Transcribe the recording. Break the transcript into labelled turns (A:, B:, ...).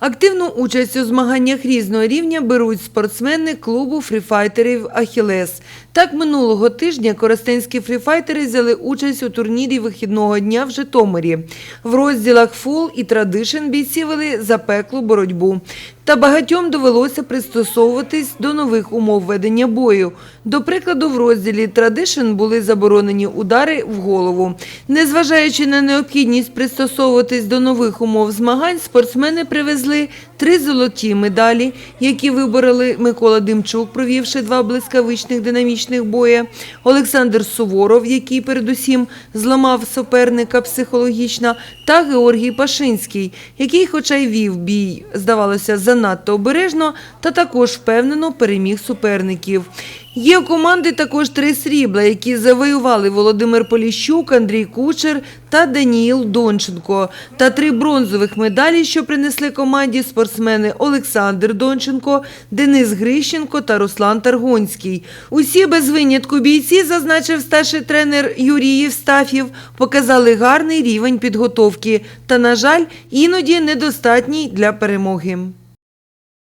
A: Активну участь у змаганнях різного рівня беруть спортсмени клубу фріфайтерів Ахілес. Так, минулого тижня коростенські фріфайтери взяли участь у турнірі вихідного дня в Житомирі. В розділах фул і традишн бійці вели запеклу боротьбу. Та багатьом довелося пристосовуватись до нових умов ведення бою. До прикладу, в розділі традишн були заборонені удари в голову. Незважаючи на необхідність пристосовуватись до нових умов змагань, спортсмени привезли три золоті медалі, які вибороли Микола Димчук, провівши два блискавичних динамічних бої, Олександр Суворов, який передусім зламав суперника психологічно, та Георгій Пашинський, який, хоча й вів бій, здавалося, занадто обережно, та також впевнено переміг суперників. Є у команди також три срібла, які завоювали Володимир Поліщук, Андрій Кучер та Даніїл Донченко, та три бронзових медалі, що принесли команді спортсмени Олександр Донченко, Денис Грищенко та Руслан Таргонський. Усі без винятку бійці, зазначив старший тренер Юрій Євстафів, показали гарний рівень підготовки та, на жаль, іноді недостатній для перемоги.